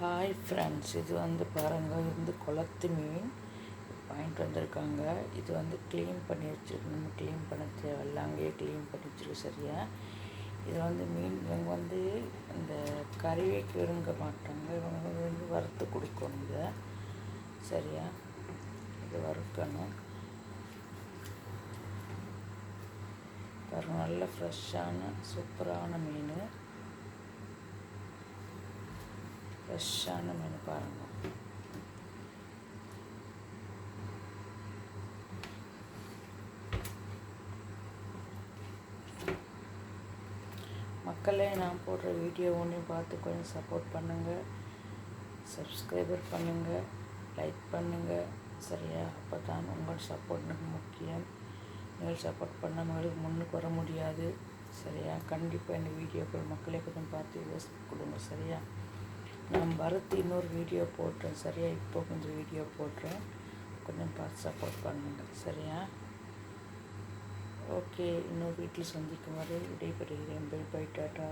Hi friends இது வந்து பாருங்கள் இது வந்து குளத்து மீன் வாங்கிட்டு வந்திருக்காங்க. இது வந்து க்ளீன் பண்ணி வச்சுருக்கு நம்ம க்ளீன் பண்ண தேவையில்ல. அங்கேயே க்ளீன் பண்ணி வச்சுருக்கு சரியா? இது வந்து மீன் இவங்க வந்து இந்த கறி வைக்க விரும்ப மாட்டாங்க. இவங்க வந்து வறுத்து கொடுக்கணும் இதை. சரியா? இது வறுக்கணும். பாருங்கள் நல்ல ஃப்ரெஷ்ஷான சூப்பரான மீன். ஃப்ரெஷ்ஷான மீன் பாருங்கள் மக்களே நான் போடுற வீடியோ ஒன்றையும் பார்த்து கொஞ்சம் சப்போர்ட் பண்ணுங்கள் சப்ஸ்கிரைபர் பண்ணுங்கள் லைக் பண்ணுங்கள் சரியா அப்போ தான் உங்கள் சப்போர்ட் எனக்கு முக்கியம் நீங்கள் சப்போர்ட் பண்ணவங்களுக்கு முன்னுக்கு வர முடியாது சரியா கண்டிப்பாக இந்த வீடியோக்கள் மக்களே கொஞ்சம் பார்த்து யூஸ் கொடுங்க சரியா நான் வரத்து இன்னொரு வீடியோ போட்டேன் சரியா? இப்போ கொஞ்சம் வீடியோ போடுறேன். கொஞ்சம் பார்த்து சப்போர்ட் பண்ணுங்கள் சரியா? ஓகே இன்னொரு வீட்டில் சந்திக்கும் வரை விடைபெறுகிறேன். By by tata